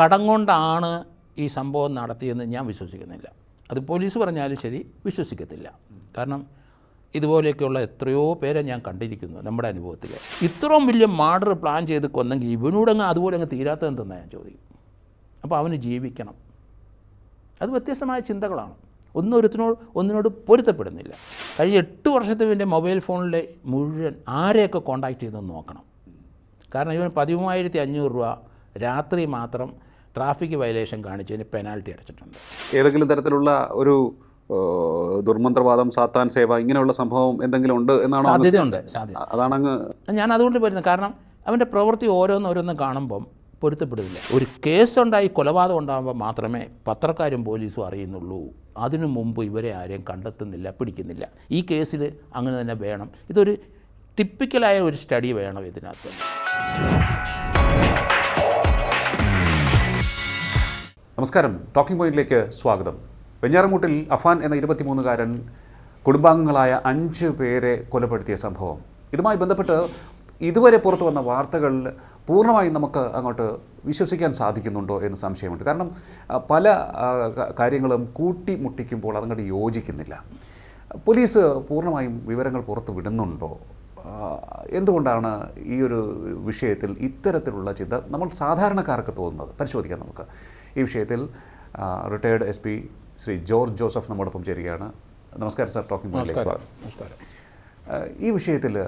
കടം കൊണ്ടാണ് ഈ സംഭവം നടത്തിയെന്ന് ഞാൻ വിശ്വസിക്കുന്നില്ല. അത് പോലീസ് പറഞ്ഞാലും ശരി വിശ്വസിക്കത്തില്ല. കാരണം ഇതുപോലെയൊക്കെയുള്ള എത്രയോ പേരെ ഞാൻ കണ്ടിരിക്കുന്നു നമ്മുടെ അനുഭവത്തിൽ ഇത്രയും വലിയ മാർഡർ പ്ലാൻ ചെയ്ത് കൊന്നെങ്കിൽ ഇവനോടങ്ങ് അതുപോലെ അങ്ങ് തീരാത്തതെന്തെന്നാണ് ഞാൻ ചോദിക്കും. അപ്പോൾ അവന് ജീവിക്കണം. അത് വ്യത്യസ്തമായ ചിന്തകളാണ്. ഒന്നും ഒരുത്തിനോട് ഒന്നിനോട് പൊരുത്തപ്പെടുന്നില്ല. കഴിഞ്ഞ എട്ട് വർഷത്തെ ഇവന്റെ മൊബൈൽ ഫോണിലെ മുഴുവൻ ആരെയൊക്കെ കോൺടാക്റ്റ് ചെയ്തെന്ന് നോക്കണം. കാരണം ഇവൻ പതിമൂവായിരത്തി അഞ്ഞൂറ് രൂപ രാത്രി മാത്രം ട്രാഫിക് വയലേഷൻ കാണിച്ചതിന് പെനാൽറ്റി അടച്ചിട്ടുണ്ട്. ഏതെങ്കിലും തരത്തിലുള്ള ഒരു ദുർമന്ത്രവാദം സാത്താൻ സേവ ഇങ്ങനെയുള്ള സംഭവം എന്തെങ്കിലും ഉണ്ട് എന്നാണ് അങ്ങ് സാധ്യതയുണ്ട് സാധ്യത. അതാണങ്ങ് ഞാൻ അതുകൊണ്ട് വരുന്നത് കാരണം അവന്റെ പ്രവൃത്തി ഓരോന്നോരോന്ന് കാണുമ്പം പൊരുത്തപ്പെടുന്നില്ല ഒരു കേസുണ്ടായി കൊലപാതകം ഉണ്ടാകുമ്പോൾ മാത്രമേ പത്രക്കാരും പോലീസും അറിയുന്നുള്ളൂ. അതിനു മുമ്പ് ഇവരെ ആരെയും കണ്ടെത്തുന്നില്ല പിടിക്കുന്നില്ല. ഈ കേസിൽ അങ്ങനെ തന്നെ വേണം. ഇതൊരു ടിപ്പിക്കലായ ഒരു സ്റ്റഡി വേണം ഇതിനകത്ത്. നമസ്കാരം. ടോക്കിംഗ് പോയിന്റിലേക്ക് സ്വാഗതം. വെഞ്ഞാറമൂട്ടിൽ അഫാൻ എന്ന ഇരുപത്തിമൂന്നുകാരൻ കുടുംബാംഗങ്ങളായ അഞ്ച് പേരെ കൊലപ്പെടുത്തിയ സംഭവം. ഇതുമായി ബന്ധപ്പെട്ട് ഇതുവരെ പുറത്തു വന്ന വാർത്തകൾ പൂർണമായും നമുക്ക് അങ്ങോട്ട് വിശ്വസിക്കാൻ സാധിക്കുന്നുണ്ടോ എന്ന് സംശയമുണ്ട്. കാരണം പല കാര്യങ്ങളും കൂട്ടിമുട്ടിക്കുമ്പോൾ അതങ്ങോട്ട് യോജിക്കുന്നില്ല. പോലീസ് പൂർണമായും വിവരങ്ങൾ പുറത്തു വിടുന്നുണ്ടോ? എന്തുകൊണ്ടാണ് ഈ ഒരു വിഷയത്തിൽ ഇത്തരത്തിലുള്ള ചിന്ത? നമ്മൾ സാധാരണക്കാർക്ക് തോന്നുന്നത്. പരിശോധിക്കാം നമുക്ക്. ഈ വിഷയത്തിൽ retired S P Shri George Joseph നമ്മോടൊപ്പം ചേരുകയാണ്. നമസ്കാരം സാർ ടോക്കിംഗ് നമസ്കാരം. ഈ വിഷയത്തിൽ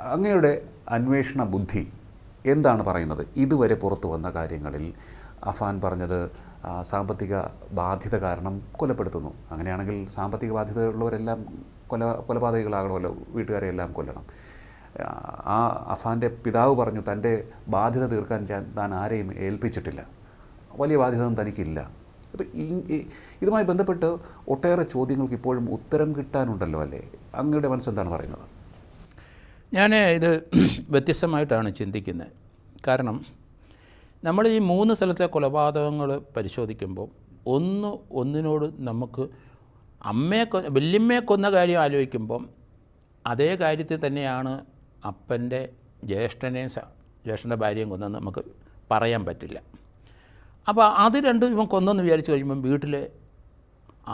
അങ്ങയുടെ അന്വേഷണ ബുദ്ധി എന്താണ് പറയുന്നത്? ഇതുവരെ പുറത്തു വന്ന കാര്യങ്ങളിൽ അഫാൻ പറഞ്ഞത് സാമ്പത്തിക ബാധ്യത കാരണം കൊലപ്പെടുത്തുന്നു. അങ്ങനെയാണെങ്കിൽ സാമ്പത്തിക ബാധ്യതയുള്ളവരെല്ലാം കൊല കൊലപാതകികളാകണമല്ലോ വീട്ടുകാരെ എല്ലാം കൊല്ലണം. ആ, ആ അഫാന്റെ പിതാവ് പറഞ്ഞു തന്റെ ബാധ്യത തീർക്കാൻ ഞാൻ താൻ ആരെയും ഏൽപ്പിച്ചിട്ടില്ല. വലിയ ബാധ്യത ഒന്നും തനിക്കില്ല അപ്പോൾ ഇതുമായി ബന്ധപ്പെട്ട് ഒട്ടേറെ ചോദ്യങ്ങൾക്ക് ഇപ്പോഴും ഉത്തരം കിട്ടാനുണ്ടല്ലോ അല്ലേ? അങ്ങയുടെ മനസ്സെന്താണ് പറയുന്നത്? ഞാൻ ഇത് വ്യത്യസ്തമായിട്ടാണ് ചിന്തിക്കുന്നത്. കാരണം നമ്മൾ ഈ മൂന്ന് സ്ഥലത്തെ കൊലപാതകങ്ങൾ പരിശോധിക്കുമ്പോൾ ഒന്ന് ഒന്നിനോട് നമുക്ക് അമ്മയെ കൊ വല്യമ്മയെ കൊന്ന കാര്യം ആലോചിക്കുമ്പം അതേ കാര്യത്തിൽ തന്നെയാണ് അപ്പന്റെ ജ്യേഷ്ഠനെയും ജ്യേഷ്ഠന്റെ ഭാര്യയും കൊന്നെന്ന് നമുക്ക് പറയാൻ പറ്റില്ല. അപ്പോൾ അത് രണ്ടും ഇവൻ കൊന്നെന്ന് വിചാരിച്ചു കഴിയുമ്പം വീട്ടിൽ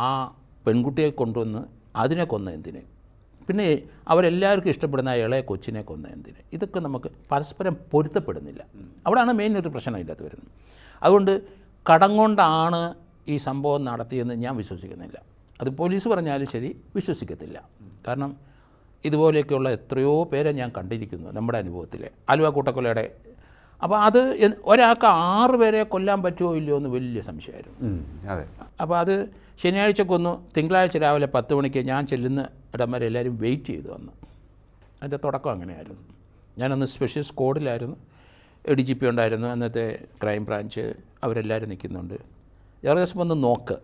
ആ പെൺകുട്ടിയെ കൊണ്ടുവന്ന് അതിനെ കൊന്ന എന്തിന്? പിന്നെ അവരെല്ലാവർക്കും ഇഷ്ടപ്പെടുന്ന ഇളയ കൊച്ചിനെ കൊന്ന എന്തിന്? ഇതൊക്കെ നമുക്ക് പരസ്പരം പൊരുത്തപ്പെടുന്നില്ല. അവിടെയാണ് മെയിൻ ഒരു പ്രശ്നം ഇതിനകത്ത് വരുന്നത്. അതുകൊണ്ട് കടം കൊണ്ടാണ് ഈ സംഭവം നടത്തിയെന്ന് ഞാൻ വിശ്വസിക്കുന്നില്ല. അത് പോലീസ് പറഞ്ഞാലും ശരി വിശ്വസിക്കത്തില്ല. കാരണം ഇതുപോലെയൊക്കെയുള്ള എത്രയോ പേരെ ഞാൻ കണ്ടിരിക്കുന്നു നമ്മുടെ അനുഭവത്തിൽ ആലുവ കൂട്ടക്കൊലയുടെ അപ്പോൾ അത് ഒരാൾക്ക് ആറ് പേരെ കൊല്ലാൻ പറ്റുമോ ഇല്ലയോ എന്ന് വലിയ സംശയമായിരുന്നു. അതെ. അപ്പോൾ അത് ശനിയാഴ്ച കൊന്നു. തിങ്കളാഴ്ച രാവിലെ പത്ത് മണിക്ക് ഞാൻ ചെല്ലുന്ന ഇടം വരെ എല്ലാവരും വെയിറ്റ് ചെയ്തു വന്നു. അതിന്റെ തുടക്കം അങ്ങനെയായിരുന്നു. ഞാനന്ന് സ്പെഷ്യൽ സ്ക്വാഡിലായിരുന്നു എ ഡി ജി പി ഉണ്ടായിരുന്നു. അന്നത്തെ ക്രൈം ബ്രാഞ്ച് അവരെല്ലാവരും നിൽക്കുന്നുണ്ട്. ജോർജസ് ഒന്ന് നോക്ക്.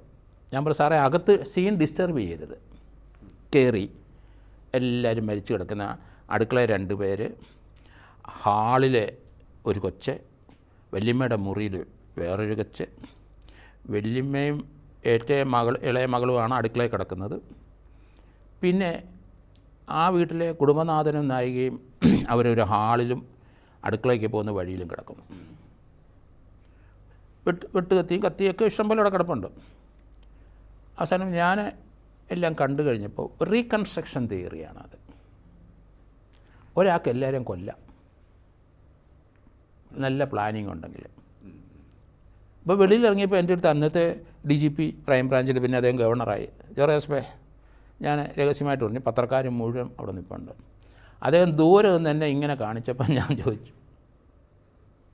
ഞാൻ പറഞ്ഞു സാറേ അകത്ത് സീൻ ഡിസ്റ്റർബ് ചെയ്യരുത്. കയറി എല്ലാവരും മരിച്ചു കിടക്കുന്ന അടുക്കള രണ്ട് പേര്. ഹാളിലെ ഒരു കൊച്ച് വല്യമ്മയുടെ മുറിയിൽ വേറൊരു കൊച്ച്. വല്യമ്മയും ഏറ്റവും മകൾ ഇളയ മകളുമാണ് അടുക്കളയിൽ കിടക്കുന്നത്. പിന്നെ ആ വീട്ടിലെ കുടുംബനാഥനും നായികയും അവരൊരു ഹാളിലും അടുക്കളയ്ക്ക് പോകുന്ന വഴിയിലും കിടക്കുന്നു വെട്ട് കത്തിയും കത്തിയൊക്കെ ഇഷ്ടംപോലെ അവിടെ കിടപ്പുണ്ട്. അവസാനം ഞാൻ എല്ലാം കണ്ടു കഴിഞ്ഞപ്പോൾ റീകൺസ്ട്രക്ഷൻ തിയറിയാണത് ഒരാൾക്ക് എല്ലാവരും കൊല്ലാം. നല്ല പ്ലാനിങ് ഉണ്ടെങ്കിൽ. ഇപ്പോൾ വെളിയിൽ ഇറങ്ങിയപ്പോൾ എന്റെ അടുത്ത് അന്നത്തെ ഡി ജി പി ക്രൈം ബ്രാഞ്ചിൽ പിന്നെ അദ്ദേഹം ഗവർണറായി ജോറേസ് ഞാൻ രഹസ്യമായിട്ട് പറഞ്ഞു പത്രക്കാർ മുഴുവൻ അവിടെ നിൽപ്പുണ്ട് അദ്ദേഹം ദൂരെ നിന്ന് എന്നെ ഇങ്ങനെ കാണിച്ചപ്പോൾ ഞാൻ ചോദിച്ചു.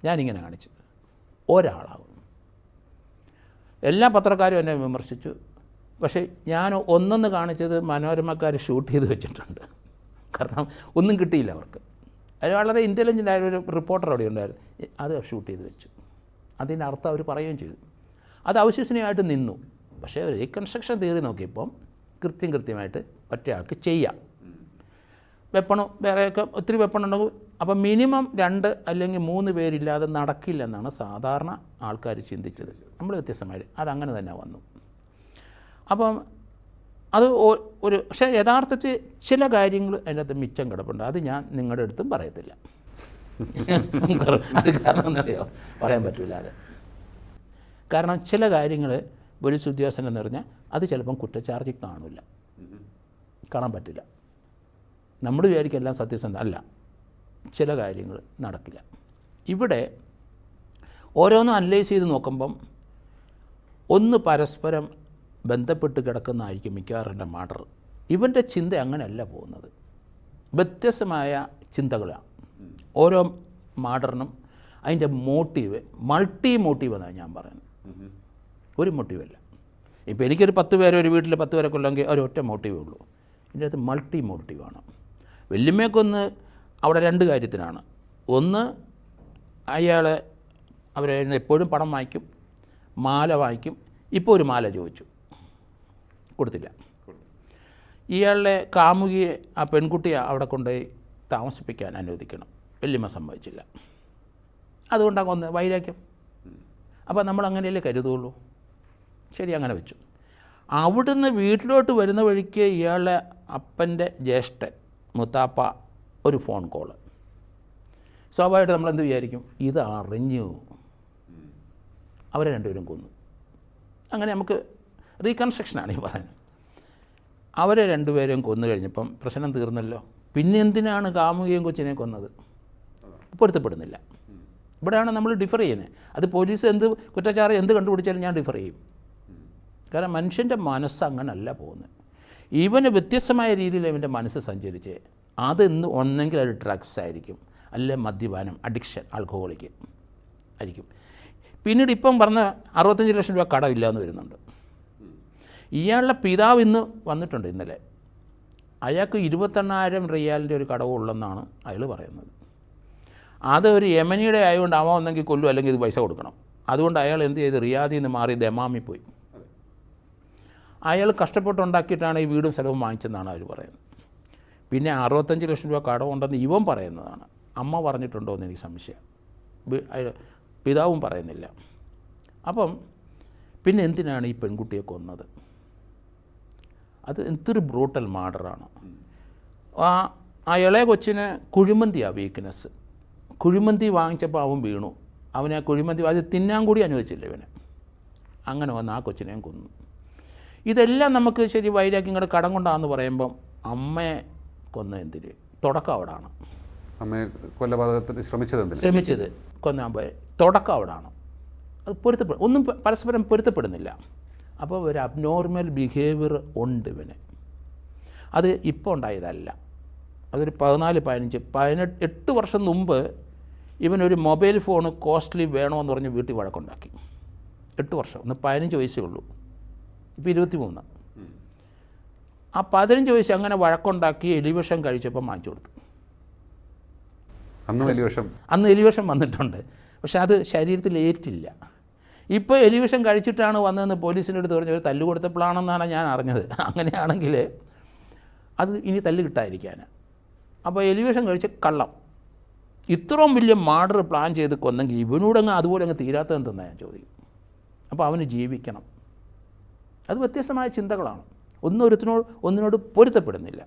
ഞാനിങ്ങനെ കാണിച്ചു. ഒരാളാവും. എല്ലാ പത്രക്കാരും എന്നെ വിമർശിച്ചു. പക്ഷേ ഞാൻ ഒന്നെന്ന് കാണിച്ചത് മനോരമക്കാർ ഷൂട്ട് ചെയ്ത് വെച്ചിട്ടുണ്ട്. കാരണം ഒന്നും കിട്ടിയില്ല അവർക്ക്. അത് വളരെ ഇന്റലിജന്റ് ആയ ഒരു റിപ്പോർട്ടർ അവിടെ ഉണ്ടായിരുന്നു. അത് ഷൂട്ട് ചെയ്ത് വെച്ചു. അതിന്റെ അർത്ഥം അവർ പറയുകയും ചെയ്തു. അത് അവിശ്വസനീയമായിട്ട് നിന്നു. പക്ഷേ റീകൺസ്ട്രക്ഷൻ തിയറി നോക്കിയപ്പം കൃത്യം കൃത്യമായിട്ട് ഒറ്റയാൾക്ക് ചെയ്യാം. വെപ്പണോ വേറെയൊക്കെ ഒത്തിരി വെപ്പണുണ്ടെങ്കിൽ അപ്പം മിനിമം രണ്ട് അല്ലെങ്കിൽ മൂന്ന് പേരില്ലാതെ നടക്കില്ലെന്നാണ് സാധാരണ ആൾക്കാർ ചിന്തിച്ചത്. നമ്മൾ വ്യത്യസ്തമായിട്ട് അതങ്ങനെ തന്നെ വന്നു. അപ്പം അത് ഒരു പക്ഷേ യഥാർത്ഥത്തിൽ ചില കാര്യങ്ങൾ അതിനകത്ത് മിച്ചം കിടപ്പുണ്ട്. അത് ഞാൻ നിങ്ങളുടെ അടുത്തും പറയത്തില്ല. അത് കാരണം എന്നറിയോ പറയാൻ പറ്റില്ല അത്. കാരണം ചില കാര്യങ്ങൾ പോലീസ് ഉദ്യോഗസ്ഥൻ എന്ന് പറഞ്ഞാൽ അത് ചിലപ്പം കുറ്റച്ചാർജ് കാണില്ല കാണാൻ പറ്റില്ല. നമ്മൾ വിചാരിക്കും എല്ലാം സത്യസന്ധ അല്ല. ചില കാര്യങ്ങൾ നടക്കില്ല. ഇവിടെ ഓരോന്നും അനലൈസ് ചെയ്ത് നോക്കുമ്പം ഒന്ന് പരസ്പരം ബന്ധപ്പെട്ട് കിടക്കുന്നതായിരിക്കും മിക്കവാറും എന്റെ മർഡർ ഇവന്റെ ചിന്ത അങ്ങനെയല്ല പോകുന്നത്. വ്യത്യസ്തമായ ചിന്തകളാണ്. ഓരോ മാഡറിനും അതിന്റെ മോട്ടീവ് മൾട്ടി മോട്ടീവ് എന്നാണ് ഞാൻ പറയുന്നത്. ഒരു മോട്ടീവല്ല ഇപ്പോൾ എനിക്കൊരു പത്ത് പേരെ ഒരു വീട്ടിൽ പത്ത് പേരെ കൊല്ലെങ്കിൽ ഒരു ഒറ്റ മോട്ടീവേ ഉള്ളൂ. ഇതിന്റെ അകത്ത് മൾട്ടി മോട്ടീവാണ് വല്യമ്മയ്ക്കൊന്ന് അവിടെ രണ്ട് കാര്യത്തിനാണ്. ഒന്ന് അയാൾ അവരെ എപ്പോഴും പണം വാങ്ങിക്കും മാല വാങ്ങിക്കും. ഇപ്പോൾ ഒരു മാല ചോദിച്ചു. കൊടുത്തില്ല. ഇയാളുടെ കാമുകിയെ ആ പെൺകുട്ടിയെ അവിടെ കൊണ്ടുപോയി താമസിപ്പിക്കാൻ അനുവദിക്കണം. വല്യമ്മ സമ്മതിച്ചില്ല. അതുകൊണ്ടാണ് കൊന്ന് വൈരാഗ്യം. അപ്പോൾ നമ്മൾ അങ്ങനെയല്ലേ കരുതുള്ളൂ? ശരി അങ്ങനെ വെച്ചു. അവിടുന്ന് വീട്ടിലോട്ട് വരുന്ന വഴിക്ക് ഇയാളുടെ അപ്പന്റെ ജ്യേഷ്ഠൻ മുത്താപ്പ ഒരു ഫോൺ കോൾ. സ്വാഭാവികമായിട്ട് നമ്മളെന്ത് വിചാരിക്കും? ഇത് അറിഞ്ഞു. അവരെ രണ്ടുപേരും കൊന്നു. അങ്ങനെ നമുക്ക് റീകൺസ്ട്രക്ഷനാണ് ഈ പറയുന്നത്. അവരെ രണ്ടുപേരെയും കൊന്നു കഴിഞ്ഞപ്പം പ്രശ്നം തീർന്നല്ലോ. പിന്നെ എന്തിനാണ് കാമുകയും കൊച്ചിനെ കൊന്നത്? പൊരുത്തപ്പെടുന്നില്ല. ഇവിടെയാണ് നമ്മൾ ഡിഫർ ചെയ്യുന്നത്. അത് പോലീസ് എന്ത് കുറ്റച്ചാറ് എന്ത് കണ്ടുപിടിച്ചാലും ഞാൻ ഡിഫർ ചെയ്യും. കാരണം മനുഷ്യന്റെ മനസ്സ് അങ്ങനല്ല പോകുന്നത്. ഇവന് വ്യത്യസ്തമായ രീതിയിൽ ഇവന്റെ മനസ്സ് സഞ്ചരിച്ച് അതെന്ന് ഒന്നെങ്കിൽ അത് ഡ്രഗ്സ് ആയിരിക്കും. അല്ലെ മദ്യപാനം അഡിക്ഷൻ ആൽക്കഹോളിക്ക് ആയിരിക്കും. പിന്നീട് ഇപ്പം പറഞ്ഞ അറുപത്തഞ്ച് ലക്ഷം രൂപ കടമില്ലാന്ന് വരുന്നുണ്ട്. ഇയാളുടെ പിതാവ് ഇന്ന് വന്നിട്ടുണ്ട് ഇന്നലെ. അയാൾക്ക് ഇരുപത്തെണ്ണായിരം റിയാലിന്റെ ഒരു കടവുള്ളെന്നാണ് അയാൾ പറയുന്നത്. അത് ഒരു യമനിയുടെ ആയതുകൊണ്ട് അവൻ ഒന്നെങ്കിൽ കൊല്ലും അല്ലെങ്കിൽ ഇത് പൈസ കൊടുക്കണം. അതുകൊണ്ട് അയാൾ എന്ത് ചെയ്ത്? റിയാദിൽ നിന്ന് മാറി ദമാമി പോയി. അയാൾ കഷ്ടപ്പെട്ടുണ്ടാക്കിയിട്ടാണ് ഈ വീടും സ്ഥലവും വാങ്ങിച്ചെന്നാണ് അവർ പറയുന്നത്. പിന്നെ അറുപത്തഞ്ച് ലക്ഷം രൂപ കടമുണ്ടെന്ന് ഇവൻ പറയുന്നതാണ്. അമ്മ പറഞ്ഞിട്ടുണ്ടോ എന്ന് എനിക്ക് സംശയം. പിതാവും പറയുന്നില്ല. അപ്പം പിന്നെ എന്തിനാണ് ഈ പെൺകുട്ടിയെ കൊന്നത്? അത് എന്തൊരു ബ്രൂട്ടൽ മാർഡറാണ് ആ ആ ഇളയ കൊച്ചിന് കുഴിമന്തിയാണ് വീക്ക്നെസ് കുഴിമന്തി വാങ്ങിച്ചപ്പോൾ അവൻ വീണു. അവനെ ആ കുഴിമന്തി അത് തിന്നാൻ കൂടി അനുവദിച്ചില്ല ഇവനെ. അങ്ങനെ വന്ന് ആ കൊച്ചിനെയും കൊന്നു. ഇതെല്ലാം നമുക്ക് ശരി വൈരാഗ്യം കൂടെ കൊണ്ടാന്ന് പറയുമ്പം അമ്മയെ കൊന്ന എന്തിന് തുടക്കം അവിടാണ്. അമ്മയെ കൊലപാതകത്തിന് ശ്രമിച്ചത് ശ്രമിച്ചത് കൊന്നാൻ പോയ. തുടക്കം അവിടാണ്. അത് പൊരുത്തപ്പെടും ഒന്നും പരസ്പരം പൊരുത്തപ്പെടുന്നില്ല. അപ്പോൾ ഒരു അബ്നോർമൽ ബിഹേവിയർ ഉണ്ട് ഇവന്. അത് ഇപ്പോൾ ഉണ്ടായതല്ല. അതൊരു പതിനാല് പതിനഞ്ച് പതിനെട്ട് എട്ട് വർഷം മുമ്പ് ഇവനൊരു മൊബൈൽ ഫോൺ കോസ്റ്റ്ലി വേണമെന്ന് പറഞ്ഞ് വീട്ടിൽ വഴക്കുണ്ടാക്കി. എട്ട് വർഷം ഒന്ന് പതിനഞ്ച് വയസ്സേ ഉള്ളൂ. ഇപ്പോൾ ഇരുപത്തി മൂന്ന് ആ പതിനഞ്ച് വയസ്സ് അങ്ങനെ വഴക്കുണ്ടാക്കി എലിവേഷൻ കഴിച്ചപ്പോൾ വാങ്ങിച്ചു കൊടുത്തു. അന്ന് എലിവേഷൻ അന്ന് എലിവേഷൻ വന്നിട്ടുണ്ട്. പക്ഷെ അത് ശരീരത്തിൽ ഏറ്റില്ല. ഇപ്പോൾ എലിവിഷൻ കഴിച്ചിട്ടാണ് വന്നതെന്ന് പോലീസിന്റെ അടുത്ത് പറഞ്ഞു ഒരു തല്ല് കൊടുത്തപ്പോഴാണെന്നാണ് ഞാൻ അറിഞ്ഞത്. അങ്ങനെയാണെങ്കിൽ അത് ഇനി തല്ല് കിട്ടാതിരിക്കാൻ. അപ്പോൾ എലിവേഷൻ കഴിച്ച കള്ളം. ഇത്രയും വലിയ മാർഡർ പ്ലാൻ ചെയ്ത് കൊന്നെങ്കിൽ ഇവനോട് ഇവനോടങ്ങ് അതുപോലെ അങ്ങ് തീരാത്തതെന്തെന്നാണ് ഞാൻ ചോദിക്കും. അപ്പോൾ അവന് ജീവിക്കണം. അത് വ്യത്യസ്തമായ ചിന്തകളാണ്. ഒന്നും ഒരുത്തിനോട് ഒന്നിനോട് പൊരുത്തപ്പെടുന്നില്ല.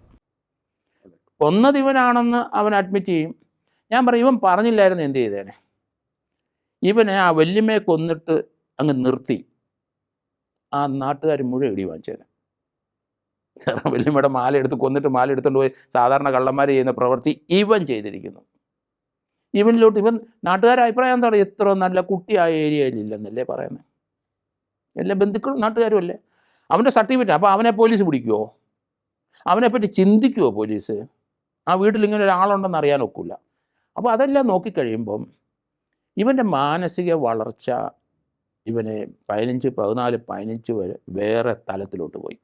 കൊന്നത് ഇവനാണെന്ന് അവൻ അഡ്മിറ്റ് ചെയ്യും. ഞാൻ പറയും ഇവൻ പറഞ്ഞില്ലായിരുന്നു എന്ത് ചെയ്തേനെ? ഇവനെ ആ വല്യമ്മയെ കൊന്നിട്ട് അങ്ങ് നിർത്തി. ആ നാട്ടുകാർ മുഴുവൻ ഇടി വാങ്ങിച്ചേനെ. കാരണം വല്യമ്മയുടെ മാല എടുത്ത് കൊന്നിട്ട് മാല എടുത്തുകൊണ്ട് പോയി സാധാരണ കള്ളന്മാർ ചെയ്യുന്ന പ്രവൃത്തി ഇവൻ ചെയ്തിരിക്കുന്നു. ഇവനിലോട്ട് ഇവൻ നാട്ടുകാരുടെ അഭിപ്രായം എന്താണ്? എത്ര നല്ല കുട്ടിയായ ഏരിയയിലില്ലെന്നല്ലേ പറയുന്നത് എല്ലാ ബന്ധുക്കളും നാട്ടുകാരും അല്ലേ? അവന്റെ സർട്ടിഫിക്കറ്റ് അപ്പോൾ അവനെ പോലീസ് പിടിക്കുമോ അവനെപ്പറ്റി ചിന്തിക്കുമോ പോലീസ്? ആ വീട്ടിൽ ഇങ്ങനെ ഒരാളുണ്ടെന്ന് അറിയാൻ ഒക്കില്ല. അപ്പോൾ അതെല്ലാം നോക്കിക്കഴിയുമ്പം ഇവന്റെ മാനസിക വളർച്ച ഇവനെ പതിനഞ്ച് പതിനാല് പതിനഞ്ച് വരെ വേറെ തലത്തിലോട്ട് പോയി.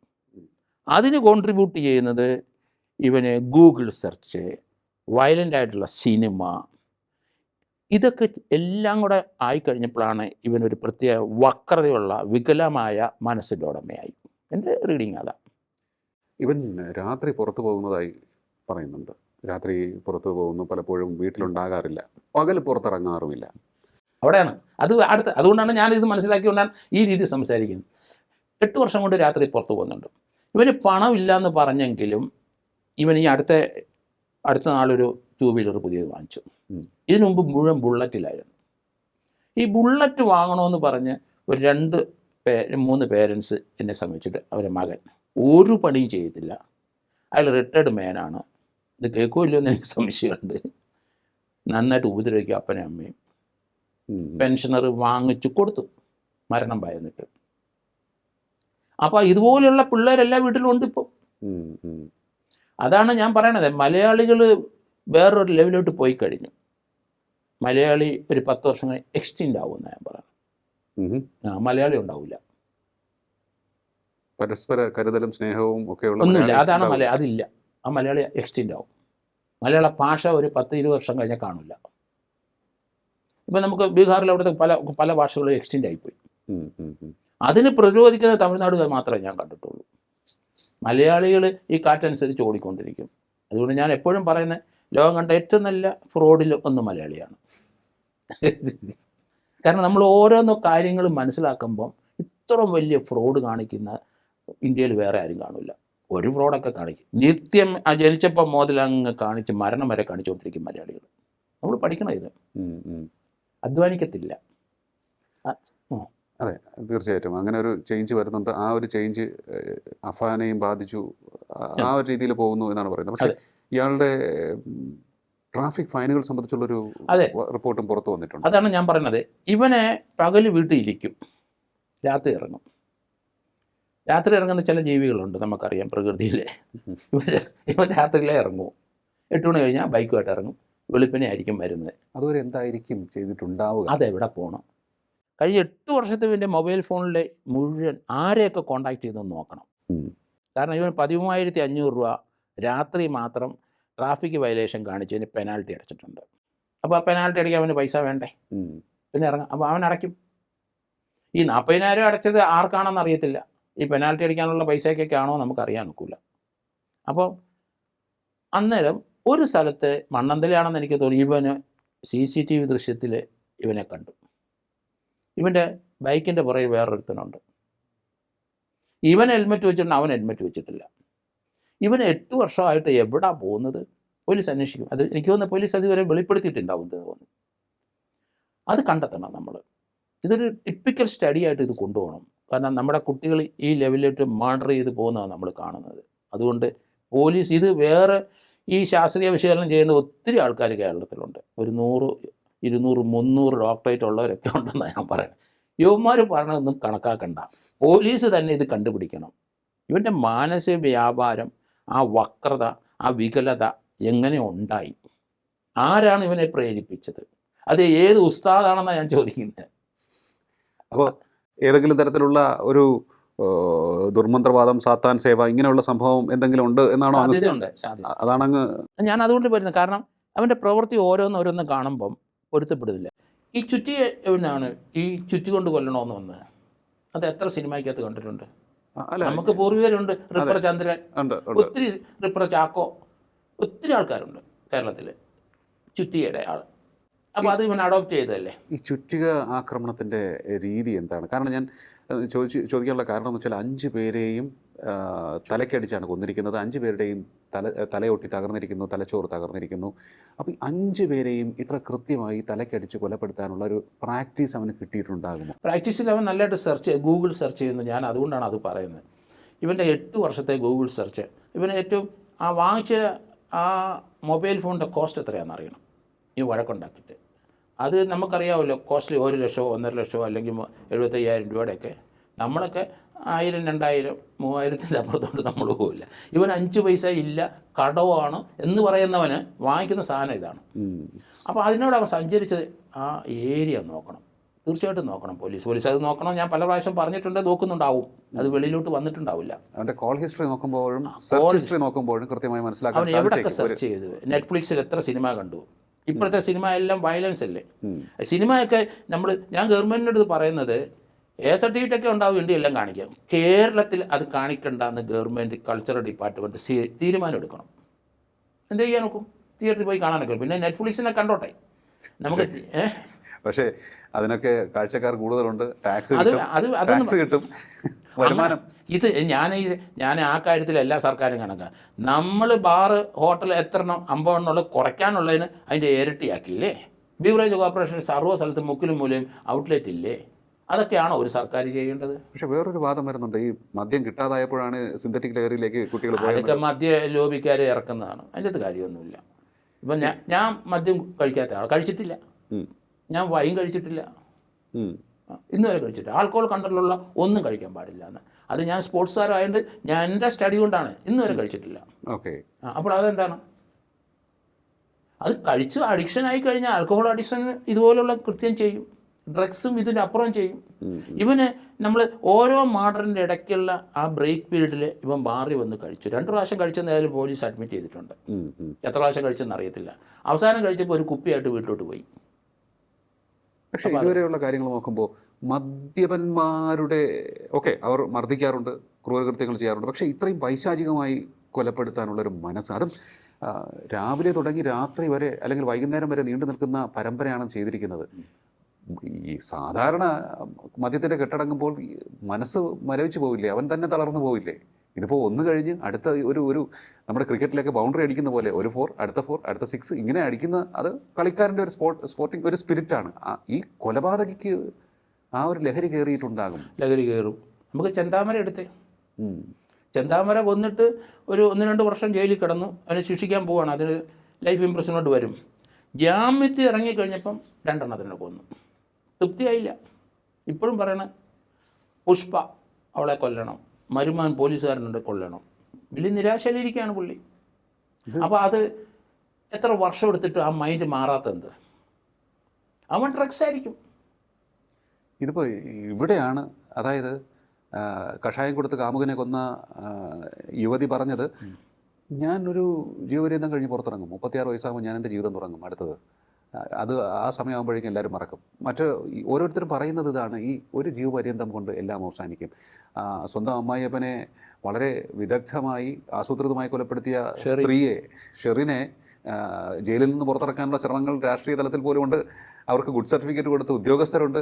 അതിന് കോൺട്രിബ്യൂട്ട് ചെയ്യുന്നത് ഇവന് ഗൂഗിൾ സെർച്ച് വയലന്റ് ആയിട്ടുള്ള സിനിമ ഇതൊക്കെ എല്ലാം കൂടെ ആയിക്കഴിഞ്ഞപ്പോഴാണ് ഇവനൊരു പ്രത്യേക വക്രതയുള്ള വികലമായ മനസ്സിന്റെ ഉടമയായി. എന്റെ റീഡിങ് അതാ. ഇവൻ രാത്രി പുറത്തു പോകുന്നതായി പറയുന്നുണ്ട്. രാത്രി പുറത്തു പോകുന്നു പലപ്പോഴും വീട്ടിലുണ്ടാകാറില്ല. പകൽ പുറത്തിറങ്ങാറുമില്ല. അവിടെയാണ്. അത് അടുത്ത അതുകൊണ്ടാണ് ഞാനിത് മനസ്സിലാക്കിക്കൊണ്ടാണ് ഈ രീതി സംസാരിക്കുന്നത്. എട്ട് വർഷം കൊണ്ട് രാത്രി പുറത്ത് പോകുന്നുണ്ട്. ഇവന് പണമില്ല എന്ന് പറഞ്ഞെങ്കിലും ഇവൻ ഈ അടുത്ത അടുത്ത നാളൊരു ടൂ വീലർ പുതിയത് വാങ്ങിച്ചു. ഇതിനു മുമ്പ് മുഴുവൻ ബുള്ളറ്റിലായിരുന്നു. ഈ ബുള്ളറ്റ് വാങ്ങണമെന്ന് പറഞ്ഞ് ഒരു രണ്ട് പേ മൂന്ന് പേരൻസ് എന്നെ സംബന്ധിച്ചിട്ട് അവരെ മകൻ. ഒരു പണിയും ചെയ്യത്തില്ല. അയാൾ റിട്ടയർഡ് മാനാണ് ഇത് കേൾക്കുമല്ലോ എന്ന് എനിക്ക് സംശയമുണ്ട്. നന്നായിട്ട് ഉപദ്രവിക്കും അപ്പനും അമ്മയും. പെൻഷനർ വാങ്ങിച്ചു കൊടുത്തു. മരണം ഭയന്നിട്ട്. അപ്പോൾ ഇതുപോലെയുള്ള പിള്ളേരെല്ലാ വീട്ടിലും ഉണ്ട് ഇപ്പോൾ. അതാണ് ഞാൻ പറയണത്. മലയാളികൾ വേറൊരു ലെവലിലോട്ട് പോയി കഴിഞ്ഞു. മലയാളി ഒരു പത്ത് വർഷം കഴിഞ്ഞ് എക്സ്റ്റെൻഡ് ആവുമെന്ന് ഞാൻ പറയുന്നത്. ആ മലയാളി ഉണ്ടാവില്ല പരസ്പര കരുതലും സ്നേഹവും ഒക്കെ ഒന്നുമില്ല. അതാണ് മലയാളം മലയാളി അതില്ല. ആ മലയാളി എക്സ്റ്റെൻഡ് ആവും. മലയാള ഭാഷ ഒരു പത്ത് ഇരുപത് വർഷം കഴിഞ്ഞാൽ കാണില്ല ഇപ്പം നമുക്ക് ബീഹാറിൽ അവിടുത്തെ പല പല ഭാഷകളും എക്സ്റ്റെൻഡ് ആയിപ്പോയി. അതിന് പ്രതിരോധിക്കുന്ന തമിഴ്നാട് മാത്രമേ ഞാൻ കണ്ടിട്ടുള്ളൂ. മലയാളികൾ ഈ കാറ്റനുസരിച്ച് ഓടിക്കൊണ്ടിരിക്കും. അതുകൊണ്ട് ഞാൻ എപ്പോഴും പറയുന്നത് ലോകം കണ്ട ഏറ്റവും നല്ല ഫ്രോഡിൽ ഒന്ന് മലയാളിയാണ്. കാരണം നമ്മൾ ഓരോന്നോ കാര്യങ്ങൾ മനസ്സിലാക്കുമ്പോൾ ഇത്ര വലിയ ഫ്രോഡ് കാണിക്കുന്ന ഇന്ത്യയിൽ വേറെ ആരും കാണില്ല. ഒരു ഫ്രോഡൊക്കെ കാണിക്കും. നിത്യം ജനിച്ചപ്പോൾ മുതൽ അങ്ങ് കാണിച്ച് മരണം വരെ കാണിച്ചുകൊണ്ടിരിക്കും മലയാളികൾ. നമ്മൾ പഠിക്കണം ഇത്. അധ്വാനിക്കത്തില്ല. അതെ തീർച്ചയായിട്ടും. അങ്ങനെ ഒരു ചേഞ്ച് വരുന്നുണ്ട്. ആ ഒരു ചേഞ്ച് അഫാനെയും ബാധിച്ചു. ആ- ഒരു രീതിയിൽ പോകുന്നു എന്നാണ് പറയുന്നത്. പക്ഷേ ഇയാളുടെ ട്രാഫിക് ഫൈനുകൾ സംബന്ധിച്ചുള്ളൊരു അതെ. റിപ്പോർട്ടും പുറത്തു വന്നിട്ടുണ്ട്. അതാണ് ഞാൻ പറയുന്നത്. ഇവനെ പകൽ വീട്ടിലിരിക്കും. രാത്രി ഇറങ്ങും. രാത്രി ഇറങ്ങുന്ന ചില ജീവികളുണ്ട് നമുക്കറിയാം പ്രകൃതിയിലെ. ഇവൻ ഇവൻ രാത്രിയിലേ ഇറങ്ങും. എട്ട് മണി കഴിഞ്ഞാൽ ബൈക്കുമായിട്ട് ഇറങ്ങും. വെളുപ്പിനെ ആയിരിക്കും വരുന്നത്. അതുവരെ എന്തായിരിക്കും ചെയ്തിട്ടുണ്ടാവുക? അതെവിടെ പോകണം കഴിഞ്ഞ എട്ട് വർഷത്തെ ഇവന്റെ മൊബൈൽ ഫോണിലെ മുഴുവൻ ആരെയൊക്കെ കോണ്ടാക്ട് ചെയ്തെന്ന് നോക്കണം. കാരണം ഇവൻ പതിമൂവായിരത്തി അഞ്ഞൂറ് രൂപ രാത്രി മാത്രം ട്രാഫിക് വയലേഷൻ കാണിച്ചതിന് പെനാൽറ്റി അടച്ചിട്ടുണ്ട്. അപ്പോൾ ആ പെനാൽറ്റി അടിക്കാൻ അവന് പൈസ വേണ്ടേ? പിന്നെ ഇറങ്ങാം. അപ്പോൾ അവൻ അടയ്ക്കും. ഈ നാൽപ്പതിനായിരം അടച്ചത് ആർക്കാണെന്ന് അറിയത്തില്ല. ഈ പെനാൽറ്റി അടിക്കാനുള്ള പൈസയൊക്കെ ആണോ നമുക്ക് അറിയാൻ ഒക്കില്ല. അപ്പോൾ അന്നേരം ഒരു സ്ഥലത്ത് മണ്ണന്തലയാണെന്ന് എനിക്ക് തോന്നി. ഇവന് സി സി ടി വി ദൃശ്യത്തിൽ ഇവനെ കണ്ടു. ഇവന്റെ ബൈക്കിന്റെ പുറകിൽ വേറൊരുത്തനുണ്ട്. ഇവൻ ഹെൽമെറ്റ് വെച്ചിട്ടുണ്ട് അവൻ ഹെൽമെറ്റ് വെച്ചിട്ടില്ല. ഇവൻ എട്ട് വർഷമായിട്ട് എവിടാ പോകുന്നത്? പോലീസ് അന്വേഷിക്കും. അത് എനിക്ക് തോന്നുന്നു പോലീസ് അതുവരെ വെളിപ്പെടുത്തിയിട്ടുണ്ടാവും എന്ന് തോന്നുന്നു. അത് കണ്ടെത്തണം നമ്മൾ ഇതൊരു ടിപ്പിക്കൽ സ്റ്റഡി ആയിട്ട് ഇത് കൊണ്ടുപോകണം. കാരണം നമ്മുടെ കുട്ടികൾ ഈ ലെവലിലോട്ട് മർഡർ ചെയ്ത് പോകുന്നതാണ് നമ്മൾ കാണുന്നത്. അതുകൊണ്ട് പോലീസ് ഇത് വേറെ ഈ ശാസ്ത്രീയ വിശകലനം ചെയ്യുന്ന ഒത്തിരി ആൾക്കാർ കേരളത്തിലുണ്ട്. ഒരു നൂറ് ഇരുന്നൂറ് മുന്നൂറ് ഡോക്ടറേറ്റ് ഉള്ളവരൊക്കെ ഉണ്ടെന്നാണ് ഞാൻ പറയുന്നത്. യുവന്മാർ പറഞ്ഞതൊന്നും കണക്കാക്കണ്ട. പോലീസ് തന്നെ ഇത് കണ്ടുപിടിക്കണം. ഇവന്റെ മാനസിക വ്യാപാരം ആ വക്രത ആ വികലത എങ്ങനെ ഉണ്ടായി? ആരാണ് ഇവനെ പ്രേരിപ്പിച്ചത്? അത് ഏത് ഉസ്താദാണെന്നാണ് ഞാൻ ചോദിക്കുന്നത് അപ്പോൾ ഏതെങ്കിലും തരത്തിലുള്ള ഒരു ദുർമന്ത്രവാദം സാത്താൻ സേവ ഇങ്ങനെയുള്ള സംഭവം എന്തെങ്കിലും ഉണ്ട് എന്നാണോ അങ്ങ് സാധ്യതയുണ്ട് അതാണങ്ങ് ഞാൻ അതുകൊണ്ട് വരുന്നത് കാരണം അവന്റെ പ്രവൃത്തി ഓരോന്നോരോന്ന് കാണുമ്പം പൊരുത്തപ്പെടുന്നില്ല ഈ ചുറ്റി എവിടുന്നാണ് ഈ ചുറ്റി കൊണ്ട് കൊല്ലണമെന്ന് വന്നത് അത് എത്ര സിനിമയ്ക്കകത്ത് കണ്ടിട്ടുണ്ട്? നമുക്ക് പൂർവികരുണ്ട്. റിപ്പർ ചന്ദ്രൻ ഒത്തിരി റിപ്പർ ചാക്കോ ഒത്തിരി ആൾക്കാരുണ്ട് കേരളത്തിൽ ചുറ്റിയുടെ ആൾ അപ്പോൾ അത് ഇവൻ അഡോപ്റ്റ് ചെയ്തതല്ലേ? ഈ ചുറ്റിക ആക്രമണത്തിന്റെ രീതി എന്താണ്? കാരണം ഞാൻ ചോദിച്ച് ചോദിക്കാനുള്ള കാരണം എന്ന് വെച്ചാൽ അഞ്ച് പേരെയും തലക്കടിച്ചാണ് കൊന്നിരിക്കുന്നത്. അഞ്ച് പേരുടെയും തല തലയൊട്ടി തകർന്നിരിക്കുന്നു തലച്ചോറ് തകർന്നിരിക്കുന്നു. അപ്പോൾ അഞ്ച് പേരെയും ഇത്ര കൃത്യമായി തലക്കടിച്ച് കൊലപ്പെടുത്താനുള്ള ഒരു പ്രാക്ടീസ് അവന് കിട്ടിയിട്ടുണ്ടാകുമോ? പ്രാക്ടീസിൽ അവൻ നല്ലതായിട്ട് സെർച്ച് ഗൂഗിൾ സെർച്ച് ചെയ്യുന്നു. ഞാൻ അതുകൊണ്ടാണ് അത് പറയുന്നത്. ഇവന്റെ എട്ട് വർഷത്തെ ഗൂഗിൾ സെർച്ച്. ഇവന് ഏറ്റവും ആ വാങ്ങിച്ച ആ മൊബൈൽ ഫോണിന്റെ കോസ്റ്റ് എത്രയാണെന്ന് അറിയണം. ഈ വഴക്കുണ്ടാക്കിയിട്ട്. അത് നമുക്കറിയാമല്ലോ കോസ്റ്റ്ലി ഒരു ലക്ഷമോ ഒന്നര ലക്ഷമോ അല്ലെങ്കിൽ എഴുപത്തയ്യായിരം രൂപയുടെയൊക്കെ നമ്മളൊക്കെ ആയിരം രണ്ടായിരം മൂവായിരത്തിന്റെ അപ്പുറത്തോട്ട് നമ്മൾ പോവില്ല. ഇവൻ അഞ്ച് പൈസ ഇല്ല കടവാണ് എന്ന് പറയുന്നവന് വാങ്ങിക്കുന്ന സാധനം ഇതാണ്. അപ്പോൾ അതിനോട് അവൻ സഞ്ചരിച്ചത് ആ ഏരിയ നോക്കണം. തീർച്ചയായിട്ടും നോക്കണം പോലീസ്. പോലീസ് അത് നോക്കണം. ഞാൻ പല പ്രാവശ്യം പറഞ്ഞിട്ടുണ്ട് നോക്കുന്നുണ്ടാവും. അത് വെളിയിലോട്ട് വന്നിട്ടുണ്ടാവില്ല. അവന്റെ കോൾ ഹിസ്റ്ററി നോക്കുമ്പോഴും കോൾ ഹിസ്റ്ററി നോക്കുമ്പോഴും കൃത്യമായി മനസ്സിലാക്കാൻ അവൻ എവിടെയൊക്കെ സെർച്ച് ചെയ്തു? നെറ്റ്ഫ്ലിക്സിൽ എത്ര സിനിമ കണ്ടു? ഇപ്പോഴത്തെ സിനിമ എല്ലാം വയലൻസ് അല്ലേ? സിനിമയൊക്കെ നമ്മൾ ഞാൻ ഗവൺമെന്റിനോട് അടുത്ത് പറയുന്നത് എ സർട്ടിഫിക്കറ്റ് ഒക്കെ ഉണ്ടാവും ഇന്ത്യ എല്ലാം കാണിക്കാം. കേരളത്തിൽ അത് കാണിക്കണ്ട എന്ന് ഗവൺമെന്റ് കൾച്ചറൽ ഡിപ്പാർട്ട്മെന്റ് തീരുമാനം എടുക്കണം എന്ത് ചെയ്യാൻ നോക്കും? തിയേറ്ററിൽ പോയി കാണാനൊക്കെ പിന്നെ നെറ്റ്ഫ്ലിക്സിനെ കണ്ടോട്ടെ? നമുക്ക് പക്ഷേ അതിനൊക്കെ കാഴ്ചക്കാർ കൂടുതലുണ്ട്. ടാക്സ് ടാക്സ് കിട്ടും. വരുമാനം. ഇത് ഞാൻ ഈ ഞാൻ ആ കാര്യത്തിൽ എല്ലാ സർക്കാരും കണക്കാണ് നമ്മൾ ബാറ് ഹോട്ടൽ എത്ര എണ്ണം അമ്പതെണ്ണമുള്ള കുറയ്ക്കാനുള്ളതിന് അതിന്റെ ഇരട്ടിയാക്കിയില്ലേ? ബീവറേജ് കോർപ്പറേഷൻ സർവ സ്ഥലത്തും മുക്കിലും മൂലയും ഔട്ട്ലെറ്റ് ഇല്ലേ? അതൊക്കെയാണോ ഒരു സർക്കാർ ചെയ്യേണ്ടത്? പക്ഷെ വേറൊരു വാദം വരുന്നുണ്ട്. ഈ മദ്യം കിട്ടാതായപ്പോഴാണ് സിന്തറ്റിക് ലഹരിയിലേക്ക് കുട്ടികൾ അതൊക്കെ മദ്യ ലോബിക്കാരെ ഇറക്കുന്നതാണ്. അതിന്റെ അത് കാര്യമൊന്നുമില്ല. ഇപ്പം ഞാൻ ഞാൻ മദ്യം കഴിക്കാത്ത ആൾ കഴിച്ചിട്ടില്ല. ഞാൻ വൈൻ കഴിച്ചിട്ടില്ല. ഇന്ന് വരെ കഴിച്ചിട്ടില്ല. ആൾക്കോൾ കണ്ടറിലുള്ള ഒന്നും കഴിക്കാൻ പാടില്ല എന്ന്. അത് ഞാൻ സ്പോർട്സ് താരമായതുകൊണ്ട് ഞാൻ എന്റെ സ്റ്റഡി കൊണ്ടാണ് ഇന്ന് വരെ കഴിച്ചിട്ടില്ല. ഓക്കെ. അപ്പോൾ അതെന്താണ്? അത് കഴിച്ച് അഡിക്ഷൻ ആയി കഴിഞ്ഞാൽ ആൽക്കഹോൾ അഡിക്ഷൻ ഇതുപോലുള്ള കൃത്യം ചെയ്യും. ഡ്രഗ്സും ഇതിനപ്പുറം ചെയ്യും. ഇവന് നമ്മൾ ഓരോ മാർഡറിന്റെ ഇടയ്ക്കുള്ള ആ ബ്രേക്ക് പീരീഡിൽ ഇവൻ മാറി വന്ന് കഴിച്ചു. രണ്ട് പ്രാവശ്യം കഴിച്ചെന്ന് ഏതായാലും പോലീസ് അഡ്മിറ്റ് ചെയ്തിട്ടുണ്ട്. എത്ര പ്രാവശ്യം കഴിച്ചെന്ന് അറിയത്തില്ല. അവസാനം കഴിച്ചപ്പോൾ ഒരു കുപ്പിയായിട്ട് വീട്ടിലോട്ട് പോയി. പക്ഷേ ഇതുവരെയുള്ള കാര്യങ്ങൾ നോക്കുമ്പോൾ മദ്യപന്മാരുടെ ഓക്കെ അവർ മർദ്ദിക്കാറുണ്ട് ക്രൂരകൃത്യങ്ങൾ ചെയ്യാറുണ്ട്. പക്ഷേ ഇത്രയും പൈശാചികമായി കൊലപ്പെടുത്താനുള്ള ഒരു മനസ്സ് അതും രാവിലെ തുടങ്ങി രാത്രി വരെ അല്ലെങ്കിൽ വൈകുന്നേരം വരെ നീണ്ടു നിൽക്കുന്ന പരമ്പരയാണ് ചെയ്തിരിക്കുന്നത്. ഈ സാധാരണ മദ്യത്തിന്റെ കെട്ടടങ്ങുമ്പോൾ മനസ്സ് മരവിച്ച് പോവില്ലേ? അവൻ തന്നെ തളർന്നു പോവില്ലേ? ഇതിപ്പോൾ ഒന്ന് കഴിഞ്ഞ് അടുത്ത ഒരു ഒരു നമ്മുടെ ക്രിക്കറ്റിലേക്ക് ബൗണ്ടറി അടിക്കുന്ന പോലെ ഒരു ഫോർ അടുത്ത ഫോർ അടുത്ത സിക്സ് ഇങ്ങനെ അടിക്കുന്ന അത് കളിക്കാരന്റെ ഒരു സ്പോർട്ട് സ്പോർട്ടിംഗ് ഒരു സ്പിരിറ്റാണ്. ഈ കൊലപാതകയ്ക്ക് ആ ഒരു ലഹരി കയറിയിട്ടുണ്ടാകും. ലഹരി കയറും. നമുക്ക് ചെന്താമര എടുത്തേ. ചെന്താമര കൊന്നിട്ട് ഒരു ഒന്ന് രണ്ട് വർഷം ജയിലിൽ കിടന്നു. അതിനെ ശിക്ഷിക്കാൻ പോവാണ്. അതിന് ലൈഫ് ഇംപ്രഷനോട്ട് വരും. ജാമ്യത്തിൽ ഇറങ്ങിക്കഴിഞ്ഞപ്പം രണ്ടെണ്ണത്തിനെ കൊന്നു തൃപ്തിയായില്ല. ഇപ്പോഴും പറയണ പുഷ്പ അവളെ കൊല്ലണം മരുമാൻ പോലീസുകാരനുണ്ട് കൊല്ലണം. വലിയ നിരാശയിലിരിക്കുകയാണ് പുള്ളി. അപ്പോൾ അത് എത്ര വർഷം എടുത്തിട്ട് ആ മൈൻഡ് മാറാത്തത് അവൻ ഡ്രഗ്സ് ആയിരിക്കും. ഇതിപ്പോൾ ഇവിടെയാണ് അതായത് കഷായം കൊടുത്ത് കാമുകനെ കൊന്ന യുവതി പറഞ്ഞത് ഞാനൊരു ജീവപര്യന്തം കഴിഞ്ഞ് പുറത്തിറങ്ങും. മുപ്പത്തിയാറ് വയസ്സാകുമ്പോൾ ഞാൻ എന്റെ ജീവിതം തുടങ്ങും അടുത്തത്. അത് ആ സമയമാകുമ്പോഴേക്കും എല്ലാവരും മറക്കും. മറ്റ് ഓരോരുത്തരും പറയുന്നത് ഇതാണ്. ഈ ഒരു ജീവപര്യന്തം കൊണ്ട് എല്ലാം അവസാനിക്കും. സ്വന്തം അമ്മായിയപ്പനെ വളരെ വിദഗ്ധമായി ആസൂത്രിതമായി കൊലപ്പെടുത്തിയ സ്ത്രീയെ ഷെറിനെ ജയിലിൽ നിന്ന് പുറത്തിറക്കാനുള്ള ശ്രമങ്ങൾ രാഷ്ട്രീയ തലത്തിൽ പോലും ഉണ്ട്. അവർക്ക് ഗുഡ് സർട്ടിഫിക്കറ്റ് കൊടുത്ത ഉദ്യോഗസ്ഥരുണ്ട്.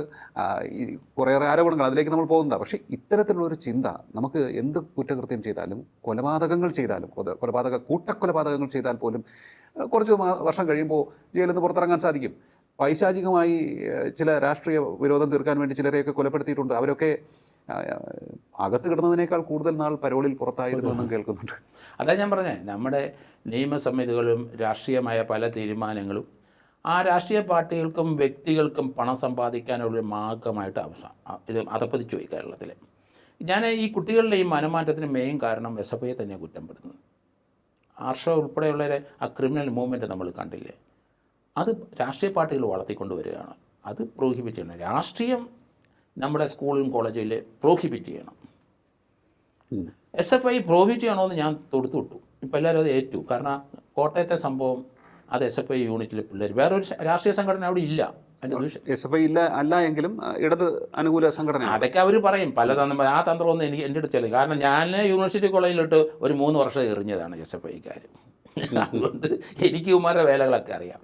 ഈ കുറേയേറെ ആരോപണങ്ങൾ അതിലേക്ക് നമ്മൾ പോകുന്നുണ്ട്. പക്ഷേ ഇത്തരത്തിലുള്ള ഒരു ചിന്ത നമുക്ക് എന്ത് കുറ്റകൃത്യം ചെയ്താലും കൊലപാതകങ്ങൾ ചെയ്താലും കൊലപാതക കൂട്ടക്കൊലപാതകങ്ങൾ ചെയ്താൽ പോലും കുറച്ച് വർഷം കഴിയുമ്പോൾ ജയിലിൽ നിന്ന് പുറത്തിറങ്ങാൻ സാധിക്കും. പൈശാചികമായി ചില രാഷ്ട്രീയ വിരോധം തീർക്കാൻ വേണ്ടി ചിലരെയൊക്കെ കൊലപ്പെടുത്തിയിട്ടുണ്ട്. അവരൊക്കെ അകത്ത് കിടന്നതിനേക്കാൾ കൂടുതൽ നാൾ പരോളിൽ പുറത്തായിരുന്നു എന്നും കേൾക്കുന്നുണ്ട്. അതാ ഞാൻ പറഞ്ഞേ നമ്മുടെ നിയമസമിതികളും രാഷ്ട്രീയമായ പല തീരുമാനങ്ങളും ആ രാഷ്ട്രീയ പാർട്ടികൾക്കും വ്യക്തികൾക്കും പണം സമ്പാദിക്കാനുള്ള മാർഗമായിട്ട് അവസാനം ഇത് അതപ്പതിച്ചു പോയി കേരളത്തിൽ ഞാൻ ഈ കുട്ടികളുടെ ഈ മനമാറ്റത്തിന് മെയിൻ കാരണം എസ് എഫ് ഐയെ തന്നെ കുറ്റപ്പെടുന്നത് ആർഷ ഉൾപ്പെടെയുള്ളവരെ ആ ക്രിമിനൽ മൂവ്മെന്റ് നമ്മൾ കണ്ടില്ലേ? അത് രാഷ്ട്രീയ പാർട്ടികൾ വളർത്തിക്കൊണ്ടുവരികയാണ്. അത് പ്രോഹിബിറ്റ് ചെയ്യണം. രാഷ്ട്രീയം നമ്മുടെ സ്കൂളിലും കോളേജിൽ പ്രോഹിബിറ്റ് ചെയ്യണം. എസ് എഫ് ഐ പ്രോഹിബിറ്റ് ചെയ്യണമെന്ന് ഞാൻ തൊടുത്തു വിട്ടു. ഇപ്പം എല്ലാവരും അത് ഏറ്റു. കാരണം കോട്ടയത്തെ സംഭവം അത് എസ് എഫ് ഐ യൂണിറ്റിലെ പിള്ളേർ വേറൊരു രാഷ്ട്രീയ സംഘടന അവിടെ ഇല്ല. എസ് എഫ് ഐ ഇല്ല അല്ല എങ്കിലും ഇടത് അനുകൂല സംഘടന അതൊക്കെ അവർ പറയും. പല തന്ത്രം ആ തന്ത്രമൊന്നും എനിക്ക് എന്റെ അടുത്ത് കാരണം ഞാൻ യൂണിവേഴ്സിറ്റി കോളേജിലിട്ട് ഒരു മൂന്ന് വർഷം എറിഞ്ഞതാണ് എസ് എഫ് ഐക്കാർ അതുകൊണ്ട് എനിക്ക് ഇവന്മാരുടെ വേലകളൊക്കെ അറിയാം.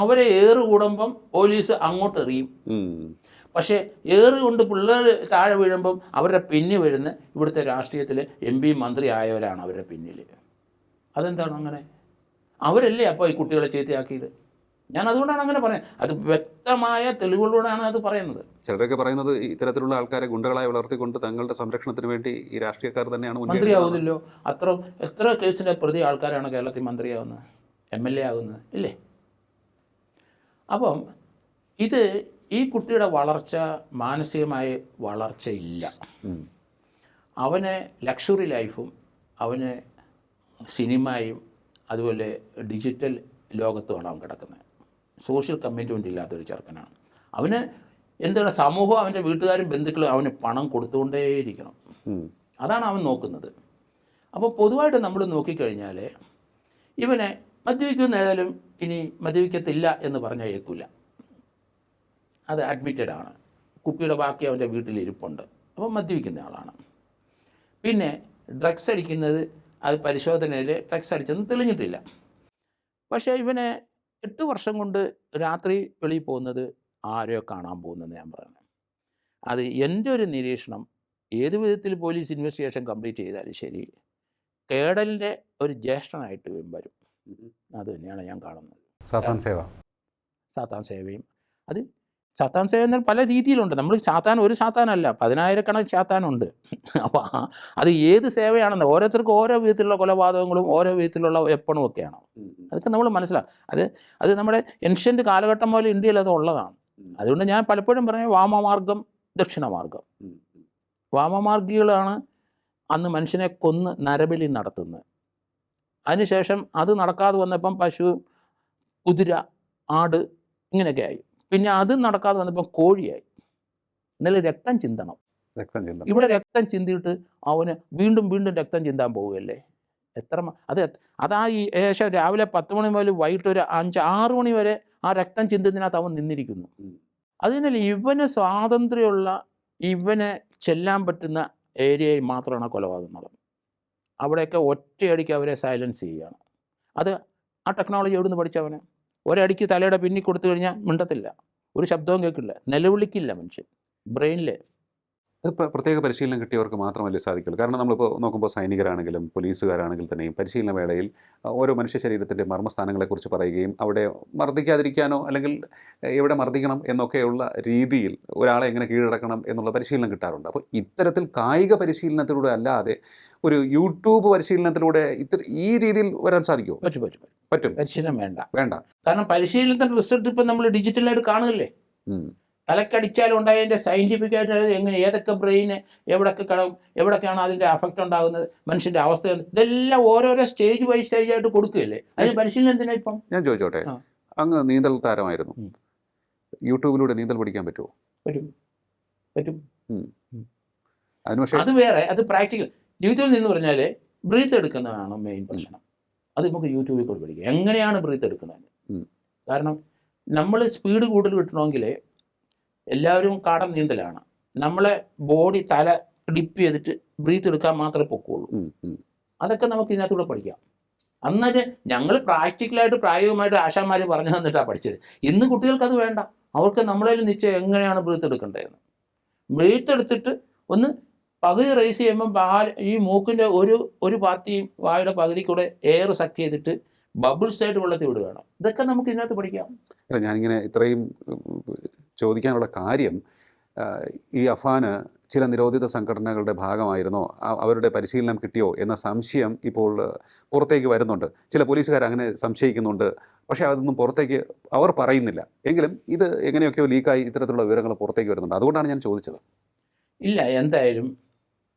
അവരെ ഏറ് കൂടുമ്പം പോലീസ് അങ്ങോട്ട് എറിയും. പക്ഷേ ഏറ് കൊണ്ട് പിള്ളേർ താഴെ വീഴുമ്പം അവരുടെ പിന്നിൽ വീഴുന്ന ഇവിടുത്തെ രാഷ്ട്രീയത്തിൽ എം പി മന്ത്രി ആയവരാണ് അവരുടെ പിന്നിൽ. അതെന്താണ് അങ്ങനെ? അവരല്ലേ അപ്പോൾ ഈ കുട്ടികളെ ചീത്തയാക്കിയത്? ഞാൻ അതുകൊണ്ടാണ് അങ്ങനെ പറയുന്നത്. അത് വ്യക്തമായ തെളിവുകളോടാണ് അത് പറയുന്നത്. ചിലരൊക്കെ പറയുന്നത് ഇത്തരത്തിലുള്ള ആൾക്കാരെ ഗുണ്ടകളായി വളർത്തിക്കൊണ്ട് തങ്ങളുടെ സംരക്ഷണത്തിന് വേണ്ടി ഈ രാഷ്ട്രീയക്കാർ തന്നെയാണ് മന്ത്രിയാവുന്നില്ലോ. അത്ര എത്ര കേസിന്റെ പ്രതി ആൾക്കാരാണ് കേരളത്തിൽ മന്ത്രിയാവുന്നത്? എം എൽ എ ആകുന്നത്. ഇല്ലേ? അപ്പം ഇത് ഈ കുട്ടിയുടെ വളർച്ച മാനസികമായ വളർച്ചയില്ല. അവന് ലക്ഷറി ലൈഫും അവന് സിനിമയും അതുപോലെ ഡിജിറ്റൽ ലോകത്തുമാണ് അവൻ കിടക്കുന്നത്. സോഷ്യൽ കമ്മിറ്റ്മെന്റ് ഇല്ലാത്തൊരു ചെറുക്കനാണ്. അവന് എന്താണ് സമൂഹം അവന്റെ വീട്ടുകാരും ബന്ധുക്കളും അവന് പണം കൊടുത്തുകൊണ്ടേയിരിക്കണം. അതാണ് അവൻ നോക്കുന്നത്. അപ്പോൾ പൊതുവായിട്ട് നമ്മൾ നോക്കിക്കഴിഞ്ഞാൽ ഇവനെ മദ്യപിക്കുന്ന ഏതായാലും ഇനി മദ്യപിക്കത്തില്ല എന്ന് പറഞ്ഞാൽ ഏക്കില്ല അത് അഡ്മിറ്റഡ് ആണ്. കുപ്പിയുടെ ബാക്കി അവന്റെ വീട്ടിൽ ഇരിപ്പുണ്ട്. അപ്പം മദ്യപിക്കുന്ന ആളാണ്. പിന്നെ ഡ്രഗ്സ് അടിക്കുന്നത് അത് പരിശോധനയിൽ ഡ്രഗ്സ് അടിച്ചെന്ന് തെളിഞ്ഞിട്ടില്ല. പക്ഷേ ഇവനെ എട്ട് വർഷം കൊണ്ട് രാത്രി വെളിയിൽ പോകുന്നത് ആരെയോ കാണാൻ പോകുന്നതെന്ന് ഞാൻ പറയുന്നത്. അത് എന്റെ ഒരു നിരീക്ഷണം ഏത് വിധത്തിൽ പോലീസ് ഇൻവെസ്റ്റിഗേഷൻ കംപ്ലീറ്റ് ചെയ്താലും ശരി കേടലിന്റെ ഒരു ജ്യേഷ്ഠനായിട്ട് വരും. അത് തന്നെയാണ് ഞാൻ കാണുന്നത്. സാത്താൻ സേവ. സാത്താൻ സേവയും. അത് സാത്താൻ സേവനം പല രീതിയിലുണ്ട്. നമ്മൾ സാത്താൻ ഒരു സാത്താനല്ല പതിനായിരക്കണക്കിന് സാത്താനുണ്ട്. അപ്പോൾ അത് ഏത് സേവയാണെന്ന് ഓരോരുത്തർക്കും ഓരോ വിധത്തിലുള്ള കൊലപാതകങ്ങളും ഓരോ വിധത്തിലുള്ള വെപ്പണും ഒക്കെയാണ്. അതൊക്കെ നമ്മൾ മനസ്സിലാക്കും അത് അത് നമ്മുടെ എൻഷ്യന്റ് കാലഘട്ടം പോലെ ഇന്ത്യയിൽ അത് ഉള്ളതാണ്. അതുകൊണ്ട് ഞാൻ പലപ്പോഴും പറഞ്ഞ വാമമാർഗം ദക്ഷിണമാർഗം. വാമമാർഗികളാണ് അന്ന് മനുഷ്യനെ കൊന്ന് നരബലി നടത്തുന്നത്. അതിനുശേഷം അത് നടക്കാതെ വന്നപ്പം പശു കുതിര ആട് ഇങ്ങനെയൊക്കെ ആയി. പിന്നെ അത് നടക്കാതെ വന്നപ്പോൾ കോഴിയായി. എന്നാലും രക്തം ചിന്തണം. രക്തം ചിന്തണം. ഇവിടെ രക്തം ചിന്തിയിട്ട് അവന് വീണ്ടും വീണ്ടും രക്തം ചിന്താൻ പോവുകയല്ലേ? എത്ര അത് അതാ ഈ ഏകദേശം രാവിലെ പത്ത് മണി മുതൽ വൈകിട്ട് ഒരു അഞ്ച് ആറ് മണി വരെ ആ രക്തം ചിന്തത്തിനകത്ത് അവൻ നിന്നിരിക്കുന്നു. അതിനാൽ ഇവന് സ്വാതന്ത്ര്യമുള്ള ഇവനെ ചെല്ലാൻ പറ്റുന്ന ഏരിയയിൽ മാത്രമാണ് കൊലപാതകം നടന്നത്. അവിടെയൊക്കെ ഒറ്റയടിക്ക് അവരെ സൈലൻസ് ചെയ്യുകയാണ്. അത് ആ ടെക്നോളജി എവിടെ നിന്ന് പഠിച്ചവന്? ഒരടിക്ക് തലയുടെ പിന്നി കൊടുത്തു കഴിഞ്ഞാൽ മിണ്ടത്തില്ല. ഒരു ശബ്ദവും കേൾക്കില്ല. നിലവിളിക്കില്ല മനുഷ്യൻ. ബ്രെയിനിൽ അത് പ്രത്യേക പരിശീലനം കിട്ടിയവർക്ക് മാത്രമല്ലേ സാധിക്കുള്ളൂ. കാരണം നമ്മളിപ്പോൾ നോക്കുമ്പോൾ സൈനികരാണെങ്കിലും പോലീസുകാരാണെങ്കിലും തന്നെയും പരിശീലന വേളയിൽ ഓരോ മനുഷ്യ ശരീരത്തിന്റെ മർമ്മസ്ഥാനങ്ങളെക്കുറിച്ച് പറയുകയും അവിടെ മർദ്ദിക്കാതിരിക്കാനോ അല്ലെങ്കിൽ എവിടെ മർദ്ദിക്കണം എന്നൊക്കെയുള്ള രീതിയിൽ ഒരാളെ എങ്ങനെ കീഴടക്കണം എന്നുള്ള പരിശീലനം കിട്ടാറുണ്ട്. അപ്പോൾ ഇത്തരത്തിൽ കായിക പരിശീലനത്തിലൂടെ അല്ലാതെ ഒരു യൂട്യൂബ് പരിശീലനത്തിലൂടെ ഇത്ര ഈ രീതിയിൽ വരാൻ സാധിക്കുമോ പറ്റും പറ്റും പറ്റും. പരിശീലനം വേണ്ട. വേണ്ട. കാരണം പരിശീലനത്തിന്റെ റിസൾട്ട് ഇപ്പം നമ്മൾ ഡിജിറ്റലായിട്ട് കാണുകയല്ലേ? ഉം. തലക്കടിച്ചാലും ഉണ്ടായതിന്റെ സയന്റിഫിക് ആയിട്ട് എങ്ങനെ ഏതൊക്കെ ബ്രെയിന് എവിടൊക്കെ കടം എവിടൊക്കെയാണ് അതിന്റെ അഫക്റ്റ് ഉണ്ടാകുന്നത് മനുഷ്യന്റെ അവസ്ഥ ഇതെല്ലാം ഓരോരോ സ്റ്റേജ് ബൈ സ്റ്റേജ് ആയിട്ട് കൊടുക്കുകയല്ലേ? അതിന് പരിശീലനം എന്തിനാ ഇപ്പം? ഞാൻ ചോദിച്ചോട്ടെ അങ്ങ് നീന്തൽ താരമായിരുന്നു. യൂട്യൂബിലൂടെ നീന്തൽ പഠിക്കാൻ പറ്റുമോ പറ്റും. പറ്റും. അതിന് പക്ഷേ അത് വേറെ അത് പ്രാക്ടിക്കൽ ജീവിതത്തിൽ നിന്ന് പറഞ്ഞാൽ ബ്രീത്ത് എടുക്കുന്നതാണ് മെയിൻ പ്രശ്നം. അത് നമുക്ക് യൂട്യൂബിൽ കൂടി പഠിക്കാം. എങ്ങനെയാണ് ബ്രീത്ത് എടുക്കുന്നത്? കാരണം നമ്മൾ സ്പീഡ് കൂടുതൽ കിട്ടണമെങ്കിൽ എല്ലാവരും കാടൻ നീന്തലാണ്. നമ്മളെ ബോഡി തല ഡിപ്പ് ചെയ്തിട്ട് ബ്രീത്ത് എടുക്കാൻ മാത്രമേ പൊക്കുള്ളൂ. അതൊക്കെ നമുക്ക് ഇതിനകത്തൂടെ പഠിക്കാം. അന്നേരം ഞങ്ങൾ പ്രാക്ടിക്കലായിട്ട് പ്രായോഗികമായിട്ട് ആശാന്മാർ പറഞ്ഞു തന്നിട്ടാണ് പഠിച്ചത്. ഇന്ന് കുട്ടികൾക്ക് അത് വേണ്ട. അവർക്ക് നമ്മളതിൽ നിശ്ചയം എങ്ങനെയാണ് ബ്രീത്ത് എടുക്കേണ്ടതെന്ന്. ബ്രീത്ത് എടുത്തിട്ട് ഒന്ന് പകുതി റേസ് ചെയ്യുമ്പോൾ പാൽ ഈ മൂക്കിന്റെ ഒരു ഒരു പാർട്ടിയും വായുടെ പകുതി കൂടെ എയർ സക്ക് ചെയ്തിട്ട് ബബിൾസ് ആയിട്ട് വെള്ളത്തിൽ വിടുകയാണ്. ഇതൊക്കെ നമുക്ക് ഇതിനകത്ത് പഠിക്കാം. അല്ല ഞാനിങ്ങനെ ഇത്രയും ചോദിക്കാനുള്ള കാര്യം ഈ അഫാന് ചില നിരോധിത സംഘടനകളുടെ ഭാഗമായിരുന്നോ? അവരുടെ പരിശീലനം കിട്ടിയോ എന്ന സംശയം ഇപ്പോൾ പുറത്തേക്ക് വരുന്നുണ്ട്. ചില പോലീസുകാർ അങ്ങനെ സംശയിക്കുന്നുണ്ട്. പക്ഷേ അതൊന്നും പുറത്തേക്ക് അവർ പറയുന്നില്ല. എങ്കിലും ഇത് എങ്ങനെയൊക്കെയോ ലീക്കായി ഇത്തരത്തിലുള്ള വിവരങ്ങൾ പുറത്തേക്ക് വരുന്നുണ്ട്. അതുകൊണ്ടാണ് ഞാൻ ചോദിച്ചത്. ഇല്ല എന്തായാലും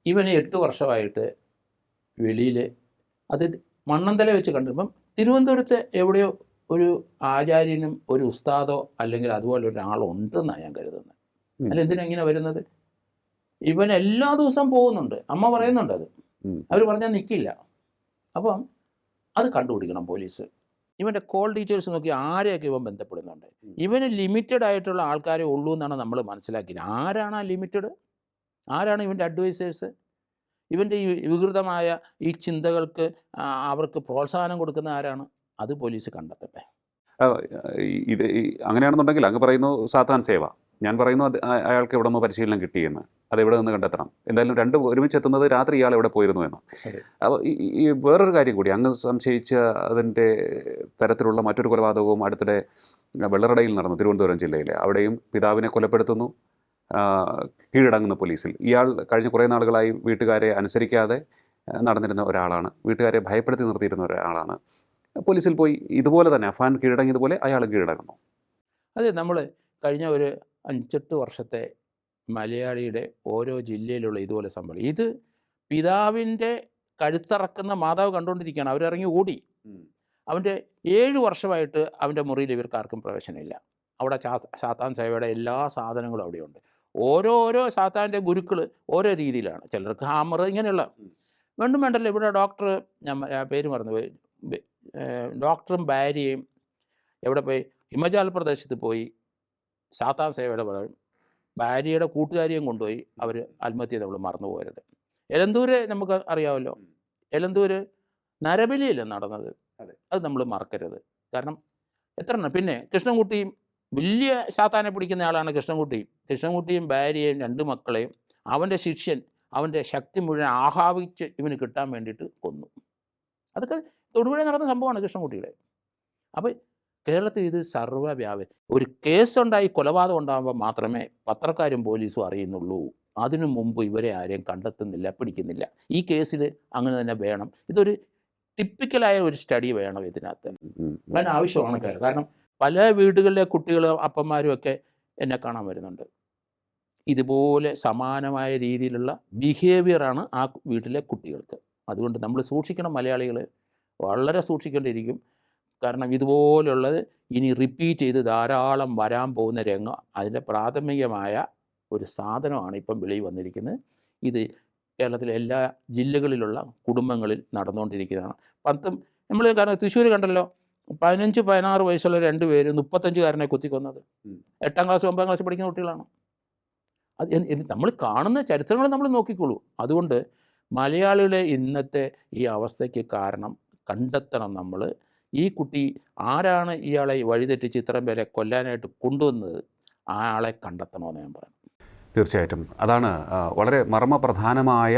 ഇവന് എട്ട് വർഷമായിട്ട് വെളിയിൽ അത് മണ്ണന്തല വെച്ച് കണ്ടിപ്പം തിരുവനന്തപുരത്ത് എവിടെയോ ഒരു ആചാര്യനും ഒരു ഉസ്താദോ അല്ലെങ്കിൽ അതുപോലെ ഒരാളുണ്ടെന്നാണ് ഞാൻ കരുതുന്നത്. അല്ല എന്തിനാ ഇങ്ങനെ വരുന്നത്? ഇവൻ എല്ലാ ദിവസവും പോകുന്നുണ്ട്. അമ്മ പറയുന്നുണ്ട് അത്. അവർ പറഞ്ഞാൽ നിൽക്കില്ല അപ്പം അത് കണ്ടുപിടിക്കണം പോലീസ്. ഇവന്റെ കോൾ ഡീറ്റെയിൽസ് നോക്കി ആരെയൊക്കെ ഇവൻ ബന്ധപ്പെടുന്നുണ്ട്. ഇവന് ലിമിറ്റഡ് ആയിട്ടുള്ള ആൾക്കാരെ ഉള്ളൂ എന്നാണ് നമ്മൾ മനസ്സിലാക്കിയത്. ആരാണ് ആ ലിമിറ്റഡ്? ആരാണ് ഇവന്റെ അഡ്വൈസേഴ്സ്? ഇവന്റെ ഈ വികൃതമായ ഈ ചിന്തകൾക്ക് അവർക്ക് പ്രോത്സാഹനം കൊടുക്കുന്ന ആരാണ്? അത് പോലീസ് കണ്ടെത്തട്ടെ. ഇത് അങ്ങനെയാണെന്നുണ്ടെങ്കിൽ അങ്ങ് പറയുന്നു സാത്താൻ സേവ. ഞാൻ പറയുന്നു അത് അയാൾക്ക് എവിടെ നിന്ന് പരിശീലനം കിട്ടിയെന്ന്. അത് എവിടെ നിന്ന് കണ്ടെത്തണം? എന്തായാലും രണ്ട് ഒരുമിച്ച് എത്തുന്നത് രാത്രി ഇയാൾ എവിടെ പോയിരുന്നു എന്ന്. അപ്പോൾ ഈ വേറൊരു കാര്യം കൂടി അങ്ങ് സംശയിച്ച അതിന്റെ തരത്തിലുള്ള മറ്റൊരു കൊലപാതകവും അടുത്തിടെ വെള്ളറടയിൽ നടന്നു തിരുവനന്തപുരം ജില്ലയിലെ. അവിടെയും പിതാവിനെ കൊലപ്പെടുത്തുന്നു കീഴടങ്ങുന്ന പോലീസിൽ. ഇയാൾ കഴിഞ്ഞ കുറേ നാളുകളായി വീട്ടുകാരെ അനുസരിക്കാതെ നടന്നിരുന്ന ഒരാളാണ്. വീട്ടുകാരെ ഭയപ്പെടുത്തി നിർത്തിയിരുന്ന ഒരാളാണ്. പോലീസിൽ പോയി ഇതുപോലെ തന്നെ അഫാൻ കീഴടങ്ങിയതുപോലെ അയാൾ കീഴടങ്ങുന്നു. അതെ നമ്മൾ കഴിഞ്ഞ ഒരു അഞ്ചെട്ട് വർഷത്തെ മലയാളിയുടെ ഓരോ ജില്ലയിലുള്ള ഇതുപോലെ സംഭവം. ഇത് പിതാവിന്റെ കഴുത്തറക്കുന്ന മാതാവ് കണ്ടുകൊണ്ടിരിക്കുകയാണ്. അവരിറങ്ങി ഓടി. അവന്റെ ഏഴ് വർഷമായിട്ട് അവന്റെ മുറിയിൽ ഇവർക്ക് ആർക്കും പ്രവേശനമില്ല. അവിടെ ചാ സാത്താൻ സേവയുടെ എല്ലാ സാധനങ്ങളും അവിടെയുണ്ട്. ഓരോരോ സാത്താന്റെ ഗുരുക്കൾ ഓരോ രീതിയിലാണ്. ചിലർക്ക് ഹാമർ ഇങ്ങനെയുള്ള വീണ്ടും വേണ്ടും വേണ്ടല്ലോ ഇവിടെ ഡോക്ടർ ഞാൻ പേര് മറന്നുപോയി ഡോക്ടറും ഭാര്യയും എവിടെ പോയി? ഹിമാചൽ പ്രദേശത്ത് പോയി. സാത്താൻ സേവയുടെ പറയും ഭാര്യയുടെ കൂട്ടുകാരിയും കൊണ്ടുപോയി. അവർ ആത്മഹത്യ നമ്മൾ മറന്നു എലന്തൂര് നമുക്ക് അറിയാമല്ലോ. എലന്തൂര് നരബലിയല്ലേ നടന്നത്? അതെ. അത് നമ്മൾ മറക്കരുത്. കാരണം എത്ര എണ്ണം? പിന്നെ കൃഷ്ണൻകുട്ടിയും വലിയ സാത്താനെ പിടിക്കുന്ന ആളാണ് കൃഷ്ണൻകുട്ടിയും കൃഷ്ണൻകുട്ടിയും ഭാര്യയും രണ്ട് മക്കളെയും അവന്റെ ശിഷ്യൻ അവന്റെ ശക്തി മുഴുവൻ ആഹാവിച്ച് ഇവന് കിട്ടാൻ വേണ്ടിയിട്ട് കൊന്നു. അതൊക്കെ തൊടുപുഴ നടന്ന സംഭവമാണ് കൃഷ്ണൻകുട്ടിയുടെ. അപ്പോൾ കേരളത്തിൽ ഇത് സർവവ്യാപി ഒരു കേസുണ്ടായി കൊലപാതകം ഉണ്ടാകുമ്പോൾ മാത്രമേ പത്രക്കാരും പോലീസും അറിയുന്നുള്ളൂ. അതിനു മുമ്പ് ഇവരെ ആരെയും കണ്ടെത്തുന്നില്ല പിടിക്കുന്നില്ല. ഈ കേസിൽ അങ്ങനെ തന്നെ വേണം. ഇതൊരു ടിപ്പിക്കലായ ഒരു സ്റ്റഡി വേണം ഇതിനകത്ത്. അതിന് ആവശ്യമാണ് കാരണം പല വീടുകളിലെ കുട്ടികളും അപ്പന്മാരും ഒക്കെ എന്നെ കാണാൻ വരുന്നുണ്ട്. ഇതുപോലെ സമാനമായ രീതിയിലുള്ള ബിഹേവിയറാണ് ആ വീട്ടിലെ കുട്ടികൾക്ക്. അതുകൊണ്ട് നമ്മൾ സൂക്ഷിക്കണം മലയാളികൾ വളരെ സൂക്ഷിക്കേണ്ടിയിരിക്കും. കാരണം ഇതുപോലുള്ളത് ഇനി റിപ്പീറ്റ് ചെയ്ത് ധാരാളം വരാൻ പോകുന്ന രംഗം അതിന്റെ പ്രാഥമികമായ ഒരു സാധനമാണ് ഇപ്പം വെളിയിൽ വന്നിരിക്കുന്നത്. ഇത് കേരളത്തിലെ എല്ലാ ജില്ലകളിലുള്ള കുടുംബങ്ങളിൽ നടന്നുകൊണ്ടിരിക്കുന്നതാണ്. പത്തും നമ്മൾ കാരണം തൃശ്ശൂർ കണ്ടല്ലോ പതിനഞ്ച് പതിനാറ് വയസ്സുള്ള രണ്ട് പേര് മുപ്പത്തഞ്ചുകാരനെ കുത്തിക്കൊന്നത്. എട്ടാം ക്ലാസ് ഒമ്പതാം ക്ലാസ് പഠിക്കുന്ന കുട്ടികളാണ്. അത് നമ്മൾ കാണുന്ന ചരിത്രങ്ങൾ നമ്മൾ നോക്കിക്കോളൂ അതുകൊണ്ട് മലയാളിയുടെ ഇന്നത്തെ ഈ അവസ്ഥയ്ക്ക് കാരണം കണ്ടെത്തണം നമ്മൾ. ഈ കുട്ടി ആരാണ് ഇയാളെ വഴിതെറ്റിച്ച് ഇത്രയും പേരെ കൊല്ലാനായിട്ട് കൊണ്ടുവന്നത്? ആളെ കണ്ടെത്തണമെന്ന് ഞാൻ പറയാം തീർച്ചയായിട്ടും. അതാണ് വളരെ മർമ്മപ്രധാനമായ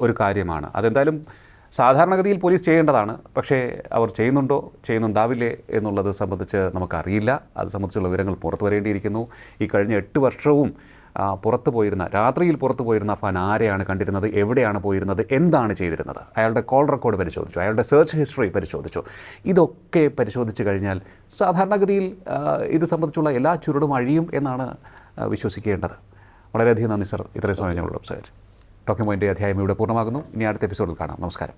ഒരു കാര്യമാണ്. അതെന്തായാലും സാധാരണഗതിയിൽ പോലീസ് ചെയ്യേണ്ടതാണ്. പക്ഷേ അവർ ചെയ്യുന്നുണ്ടോ? ചെയ്യുന്നുണ്ടാവില്ലേ എന്നുള്ളത് സംബന്ധിച്ച് നമുക്കറിയില്ല. അത് സംബന്ധിച്ചുള്ള വിവരങ്ങൾ പുറത്തു വരേണ്ടിയിരിക്കുന്നു. ഈ കഴിഞ്ഞ എട്ട് വർഷവും പുറത്തു പോയിരുന്ന രാത്രിയിൽ പുറത്തു പോയിരുന്ന ഫാൻ ആരെയാണ് കണ്ടിരുന്നത്? എവിടെയാണ് പോയിരുന്നത്? എന്താണ് ചെയ്തിരുന്നത്? അയാളുടെ കോൾ റെക്കോർഡ് പരിശോധിച്ചു. അയാളുടെ സെർച്ച് ഹിസ്റ്ററി പരിശോധിച്ചു. ഇതൊക്കെ പരിശോധിച്ച് കഴിഞ്ഞാൽ സാധാരണഗതിയിൽ ഇത് സംബന്ധിച്ചുള്ള എല്ലാ ചുരുടും അഴിയും എന്നാണ് വിശ്വസിക്കേണ്ടത്. വളരെയധികം നന്ദി സർ. ഇത്രയും സമയം ഞങ്ങളോട് സംസാരിച്ചു ടോക്കിംഗ് പോയിന്റ് അധ്യായം ഇവിടെ പൂർണമാകുന്നു. ഇനി അടുത്ത എപ്പിസോഡിൽ കാണാം. നമസ്കാരം.